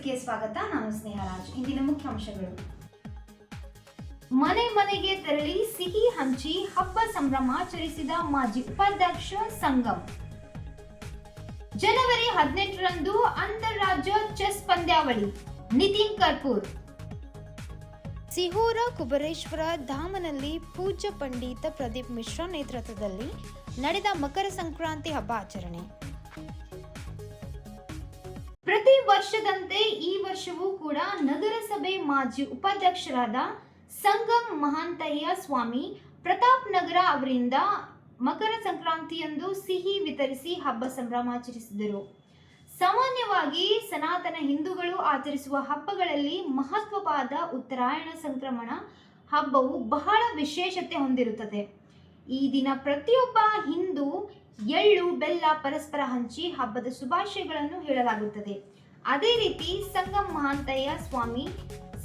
ನ್ಯೂಸ್ಗೆ ಸ್ವಾಗತ. ನಾನು ಸ್ನೇಹರಾಜ್. ಇಂದಿನ ಮುಖ್ಯಾಂಶಗಳು. ಮನೆ ಮನೆಗೆ ತೆರಳಿ ಸಿಹಿ ಹಂಚಿ ಹಬ್ಬ ಸಂಭ್ರಮಾಚರಿಸಿದ ಮಾಜಿ ಉಪಾಧ್ಯಕ್ಷ ಸಂಗಮ್ ಜನವರಿ ಹದಿನೆಂಟರಂದು ಅಂತಾರಾಜ್ಯ ಚೆಸ್ ಪಂದ್ಯಾವಳಿ, ನಿತಿನ್ ಕರ್ಪೂರ್. ಸಿಹೂರ ಕುಬರೇಶ್ವರ ಧಾಮನಲ್ಲಿ ಪೂಜ್ಯ ಪಂಡಿತ ಪ್ರದೀಪ್ ಮಿಶ್ರಾ ನೇತೃತ್ವದಲ್ಲಿ ನಡೆದ ಮಕರ ಸಂಕ್ರಾಂತಿ ಹಬ್ಬ ಆಚರಣೆ. ಪ್ರತಿ ವರ್ಷದಂತೆ ಈ ವರ್ಷವೂ ಕೂಡ ನಗರಸಭೆ ಮಾಜಿ ಉಪಾಧ್ಯಕ್ಷರಾದ ಸಂಗಮ್ ಮಹಾಂತಯ್ಯ ಸ್ವಾಮಿ, ಪ್ರತಾಪ್ ನಗರ ಅವರಿಂದ ಮಕರ ಸಂಕ್ರಾಂತಿಯಂದು ಸಿಹಿ ವಿತರಿಸಿ ಹಬ್ಬ ಸಂಭ್ರಮಾಚರಿಸಿದರು ಸಾಮಾನ್ಯವಾಗಿ ಸನಾತನ ಹಿಂದೂಗಳು ಆಚರಿಸುವ ಹಬ್ಬಗಳಲ್ಲಿ ಮಹತ್ವವಾದ ಉತ್ತರಾಯಣ ಸಂಕ್ರಮಣ ಹಬ್ಬವು ಬಹಳ ವಿಶೇಷತೆ ಹೊಂದಿರುತ್ತದೆ. ಈ ದಿನ ಪ್ರತಿಯೊಬ್ಬ ಹಿಂದೂ ಎಳ್ಳು ಬೆಲ್ಲ ಪರಸ್ಪರ ಹಂಚಿ ಹಬ್ಬದ ಶುಭಾಶಯಗಳನ್ನು ಹೇಳಲಾಗುತ್ತದೆ. ಅದೇ ರೀತಿ ಸಂಗಮ್ ಮಹಾಂತಯ್ಯ ಸ್ವಾಮಿ,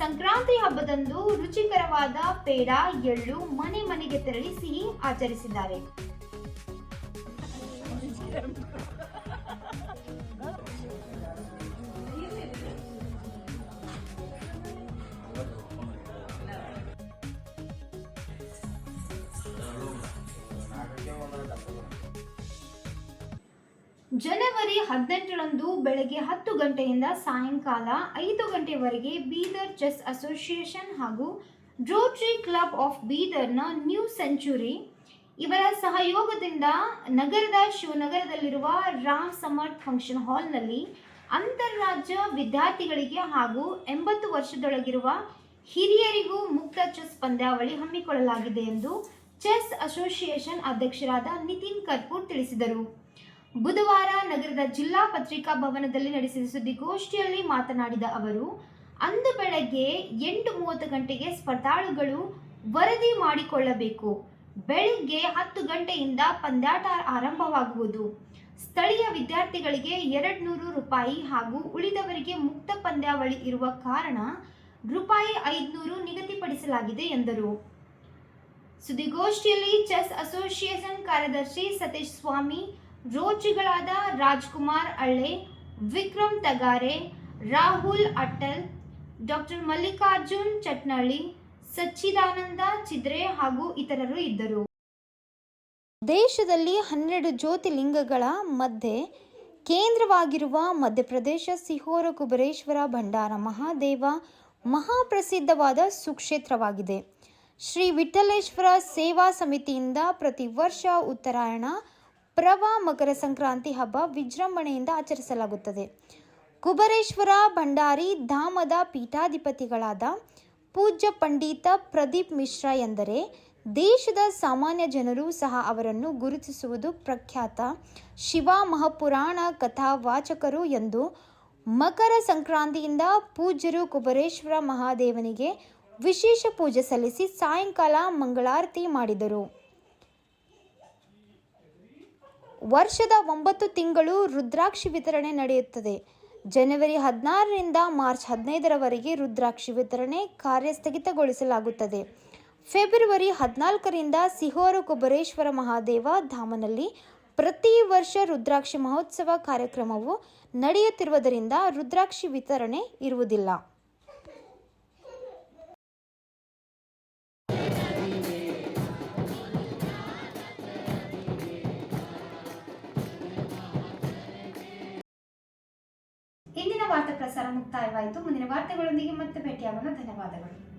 ಸಂಕ್ರಾಂತಿ ಹಬ್ಬದಂದು ರುಚಿಕರವಾದ ಪೇಡ, ಎಳ್ಳು ಮನೆ ಮನೆಗೆ ತೆರಳಿ ಸಿಹಿ ಆಚರಿಸಿದ್ದಾರೆ. ಜನವರಿ ಹದಿನೆಂಟರಂದು ಬೆಳಗ್ಗೆ ಹತ್ತು ಗಂಟೆಯಿಂದ ಸಾಯಂಕಾಲ ಐದು ಗಂಟೆವರೆಗೆ ಬೀದರ್ ಚೆಸ್ ಅಸೋಸಿಯೇಷನ್ ಹಾಗೂ ರೋಟ್ರಿ ಕ್ಲಬ್ ಆಫ್ ಬೀದರ್ನ ನ್ಯೂ ಸೆಂಚುರಿ. ಇವರ ಸಹಯೋಗದಿಂದ ನಗರದ ಶಿವನಗರದಲ್ಲಿರುವ ರಾಮ್ ಸಮರ್ಥ್ ಫಂಕ್ಷನ್ ಹಾಲ್ನಲ್ಲಿ ಅಂತಾರಾಜ್ಯ ವಿದ್ಯಾರ್ಥಿಗಳಿಗೆ ಹಾಗೂ ಎಂಬತ್ತು ವರ್ಷದೊಳಗಿರುವ ಹಿರಿಯರಿಗೂ ಮುಕ್ತ ಚೆಸ್ ಪಂದ್ಯಾವಳಿ ಹಮ್ಮಿಕೊಳ್ಳಲಾಗಿದೆ ಎಂದು ಚೆಸ್ ಅಸೋಸಿಯೇಷನ್ ಅಧ್ಯಕ್ಷರಾದ ನಿತಿನ್ ಕರ್ಪೂರ್ ತಿಳಿಸಿದರು. ಬುಧವಾರ ನಗರದ ಜಿಲ್ಲಾ ಪತ್ರಿಕಾ ಭವನದಲ್ಲಿ ನಡೆಸಿದ ಸುದ್ದಿಗೋಷ್ಠಿಯಲ್ಲಿ ಮಾತನಾಡಿದ ಅವರು, ಅಂದು ಬೆಳಗ್ಗೆ ಎಂಟು ಮೂವತ್ತು ಗಂಟೆಗೆ ಸ್ಪರ್ಧಾಳುಗಳು ವರದಿ ಮಾಡಿಕೊಳ್ಳಬೇಕು. ಬೆಳಿಗ್ಗೆ ಹತ್ತು ಗಂಟೆಯಿಂದ ಪಂದ್ಯಾಟ ಆರಂಭವಾಗುವುದು. ಸ್ಥಳೀಯ ವಿದ್ಯಾರ್ಥಿಗಳಿಗೆ ಎರಡು ನೂರು ರೂಪಾಯಿ ಹಾಗೂ ಉಳಿದವರಿಗೆ ಮುಕ್ತ ಪಂದ್ಯಾವಳಿ ಇರುವ ಕಾರಣ ರೂಪಾಯಿ ಐದುನೂರು ನಿಗದಿಪಡಿಸಲಾಗಿದೆ ಎಂದರು. ಸುದ್ದಿಗೋಷ್ಠಿಯಲ್ಲಿ ಚೆಸ್ ಅಸೋಸಿಯೇಷನ್ ಕಾರ್ಯದರ್ಶಿ ಸತೀಶ್ ಸ್ವಾಮಿ ರೋಚಿಗಳಾದ ರಾಜ್ಕುಮಾರ್ ಅಳ್ಳೆ ವಿಕ್ರಮ್ ತಗಾರೆ, ರಾಹುಲ್ ಅಟಲ್ ಡಾಕ್ಟರ್ ಮಲ್ಲಿಕಾರ್ಜುನ್ ಚಟ್ನಳ್ಳಿ ಸಚ್ಚಿದಾನಂದ ಚಿದ್ರೆ ಹಾಗೂ ಇತರರು ಇದ್ದರು. ದೇಶದಲ್ಲಿ ಹನ್ನೆರಡು ಜ್ಯೋತಿರ್ಲಿಂಗಗಳ ಮಧ್ಯೆ ಕೇಂದ್ರವಾಗಿರುವ ಮಧ್ಯಪ್ರದೇಶ ಸಿಹೋರ ಕುಬರೇಶ್ವರ ಭಂಡಾರ ಮಹಾದೇವ ಮಹಾಪ್ರಸಿದ್ಧವಾದ ಸುಕ್ಷೇತ್ರವಾಗಿದೆ. ಶ್ರೀ ವಿಠಲೇಶ್ವರ ಸೇವಾ ಸಮಿತಿಯಿಂದ ಪ್ರತಿ ವರ್ಷ ಉತ್ತರಾಯಣ ಪ್ರವ ಮಕರ ಸಂಕ್ರಾಂತಿ ಹಬ್ಬ ವಿಜೃಂಭಣೆಯಿಂದ ಆಚರಿಸಲಾಗುತ್ತದೆ. ಕುಬರೇಶ್ವರ ಭಂಡಾರಿ ಧಾಮದ ಪೀಠಾಧಿಪತಿಗಳಾದ ಪೂಜ್ಯ ಪಂಡಿತ ಪ್ರದೀಪ್ ಮಿಶ್ರಾ ಎಂದರೆ ದೇಶದ ಸಾಮಾನ್ಯ ಜನರು ಸಹ ಅವರನ್ನು ಗುರುತಿಸುವುದು ಪ್ರಖ್ಯಾತ ಶಿವ ಮಹಾಪುರಾಣ ಕಥಾ ವಾಚಕರು ಎಂದು ಮಕರ ಸಂಕ್ರಾಂತಿಯಿಂದ ಪೂಜ್ಯರು ಕುಬರೇಶ್ವರ ಮಹಾದೇವನಿಗೆ ವಿಶೇಷ ಪೂಜೆ ಸಲ್ಲಿಸಿ ಸಾಯಂಕಾಲ ಮಂಗಳಾರತಿ ಮಾಡಿದರು. ವರ್ಷದ ಒಂಬತ್ತು ತಿಂಗಳು ರುದ್ರಾಕ್ಷಿ ವಿತರಣೆ ನಡೆಯುತ್ತದೆ. ಜನವರಿ ಹದಿನಾರರಿಂದ ಮಾರ್ಚ್ ಹದಿನೈದರವರೆಗೆ ರುದ್ರಾಕ್ಷಿ ವಿತರಣೆ ಕಾರ್ಯ ಸ್ಥಗಿತಗೊಳಿಸಲಾಗುತ್ತದೆ ಫೆಬ್ರವರಿ ಹದಿನಾಲ್ಕರಿಂದ ಸಿಹೋರ ಕುಬರೇಶ್ವರ ಮಹಾದೇವ ಧಾಮನಲ್ಲಿ ಪ್ರತಿ ವರ್ಷ ರುದ್ರಾಕ್ಷಿ ಮಹೋತ್ಸವ ಕಾರ್ಯಕ್ರಮವು ನಡೆಯುತ್ತಿರುವುದರಿಂದ ರುದ್ರಾಕ್ಷಿ ವಿತರಣೆ ಇರುವುದಿಲ್ಲ. ವಾರ್ತಾ ಪ್ರಸಾರ ಮುಕ್ತಾಯವಾಯಿತು. ಮುಂದಿನ ವಾರ್ತೆಗಳೊಂದಿಗೆ ಮತ್ತೆ ಭೇಟಿಯಾಗೋಣ. ಧನ್ಯವಾದಗಳು.